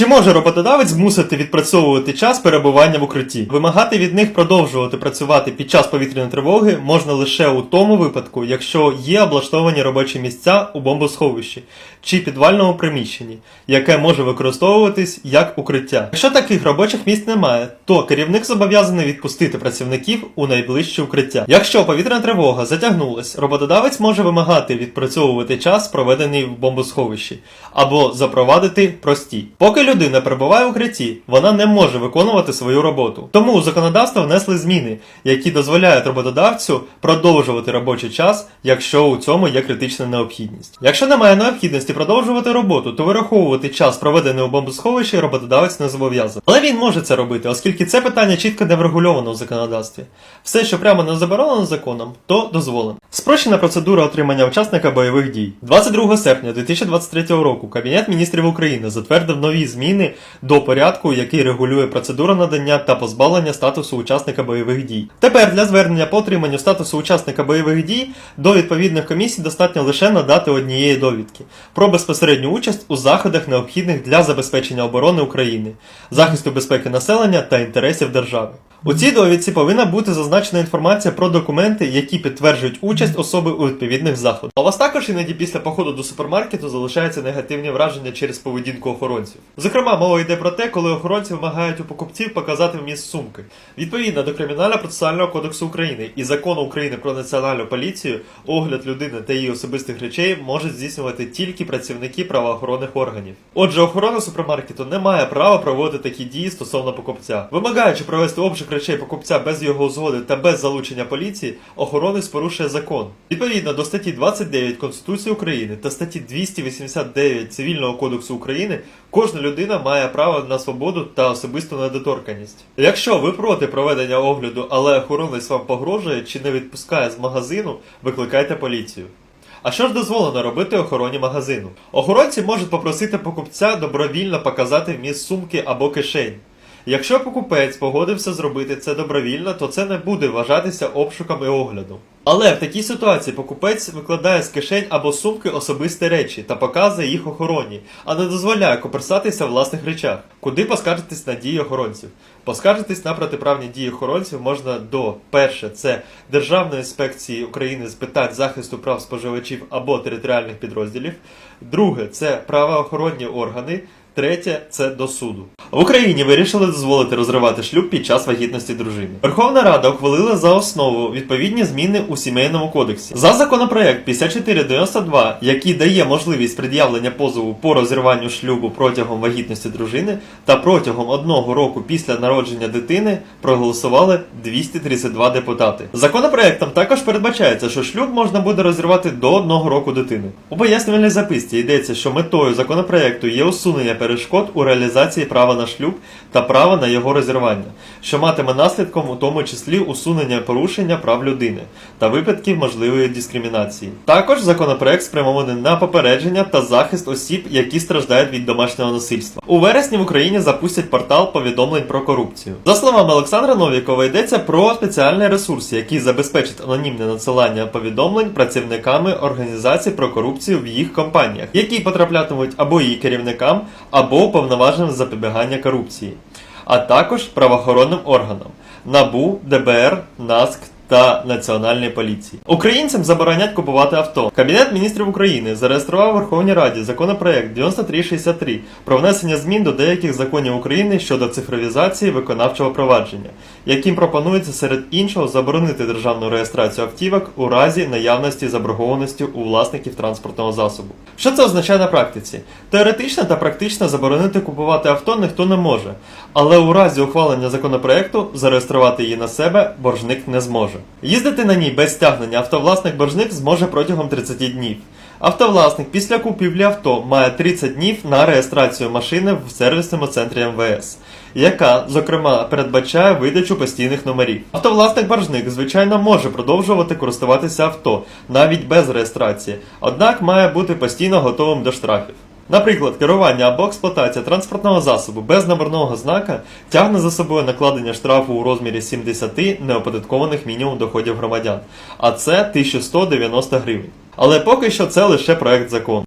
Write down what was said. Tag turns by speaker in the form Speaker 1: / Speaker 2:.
Speaker 1: Чи може роботодавець змусити відпрацьовувати час перебування в укритті? Вимагати від них продовжувати працювати під час повітряної тривоги можна лише у тому випадку, якщо є облаштовані робочі місця у бомбосховищі чи підвальному приміщенні, яке може використовуватись як укриття. Якщо таких робочих місць немає, то керівник зобов'язаний відпустити працівників у найближче укриття. Якщо повітряна тривога затягнулась, роботодавець може вимагати відпрацьовувати час, проведений в бомбосховищі, або запровадити прості. Поки людина перебуває в укритті, вона не може виконувати свою роботу. Тому у законодавство внесли зміни, які дозволяють роботодавцю продовжувати робочий час, якщо у цьому є критична необхідність. Якщо немає необхідності продовжувати роботу, то вираховувати час, проведений у бомбосховищі, роботодавець не зобов'язаний. Але він може це робити, оскільки це питання чітко не врегульовано у законодавстві. Все, що прямо не заборонено законом, то дозволено. Спрощена процедура отримання учасника бойових дій. 22 серпня 2023 року Кабінет міністрів України затвердив нові зміни до порядку, який регулює процедуру надання та позбавлення статусу учасника бойових дій. Тепер для звернення по отриманню статусу учасника бойових дій до відповідних комісій достатньо лише надати однієї довідки про безпосередню участь у заходах, необхідних для забезпечення оборони України, захисту безпеки населення та інтересів держави. У цій довідці повинна бути зазначена інформація про документи, які підтверджують участь особи у відповідних заходах. А у вас також іноді після походу до супермаркету залишаються негативні враження через поведінку охоронців. Зокрема, мова йде про те, коли охоронці вимагають у покупців показати вміст сумки. Відповідно до Кримінально-процесуального кодексу України і закону України про національну поліцію, огляд людини та її особистих речей можуть здійснювати тільки працівники правоохоронних органів. Отже, охорона супермаркету не має права проводити такі дії стосовно покупця. Вимагаючи провести обшук речей покупця без його згоди та без залучення поліції, охоронець порушує закон. Відповідно до статті 29 Конституції України та статті 289 Цивільного кодексу України, кожна людина має право на свободу та особисту недоторканність. Якщо ви проти проведення огляду, але охоронець вам погрожує чи не відпускає з магазину, викликайте поліцію. А що ж дозволено робити охороні магазину? Охоронці можуть попросити покупця добровільно показати вміст сумки або кишень. Якщо покупець погодився зробити це добровільно, то це не буде вважатися обшуком і оглядом. Але в такій ситуації покупець викладає з кишень або сумки особисті речі та показує їх охороні, а не дозволяє коперсатися в власних речах. Куди поскаржитись на дії охоронців? Поскаржитись на протиправні дії охоронців можна до перше, це Державної інспекції України з питань захисту прав споживачів або територіальних підрозділів. Друге це правоохоронні органи. Третє це до суду. В Україні вирішили дозволити розривати шлюб під час вагітності дружини. Верховна Рада ухвалила за основу відповідні зміни у сімейному кодексі. За законопроект 5492, який дає можливість пред'явлення позову по розірванню шлюбу протягом вагітності дружини та протягом одного року після народження дитини, проголосували 232 депутати. Законопроектом також передбачається, що шлюб можна буде розірвати до одного року дитини. У пояснювальній записці йдеться, що метою законопроекту є усунення перешкод у реалізації права на шлюб та права на його розірвання, що матиме наслідком у тому числі усунення порушення прав людини та випадків можливої дискримінації. Також законопроект спрямований на попередження та захист осіб, які страждають від домашнього насильства. У вересні в Україні запустять портал повідомлень про корупцію. За словами Олександра Новікова, йдеться про спеціальний ресурс, який забезпечить анонімне надсилання повідомлень працівниками організацій про корупцію в їх компаніях, які потраплятимуть або її керівникам, або уповноваженим запобігання корупції, а також правоохоронним органам. НАБУ, ДБР, НАСК та Національної поліції. Українцям заборонять купувати авто. Кабінет міністрів України зареєстрував у Верховній Раді законопроект 9363 про внесення змін до деяких законів України щодо цифровізації виконавчого провадження, яким пропонується серед іншого заборонити державну реєстрацію автівок у разі наявності заборгованості у власників транспортного засобу. Що це означає на практиці? Теоретично та практично заборонити купувати авто ніхто не може, але у разі ухвалення законопроекту зареєструвати її на себе боржник не зможе. Їздити на ній без стягнення автовласник боржник зможе протягом 30 днів. Автовласник після купівлі авто має 30 днів на реєстрацію машини в сервісному центрі МВС, яка, зокрема, передбачає видачу постійних номерів. Автовласник-боржник, звичайно, може продовжувати користуватися авто навіть без реєстрації, однак має бути постійно готовим до штрафів. Наприклад, керування або експлуатація транспортного засобу без номерного знака тягне за собою накладення штрафу у розмірі 70 неоподаткованих мінімум доходів громадян, а це 1190 гривень. Але поки що це лише проект закону.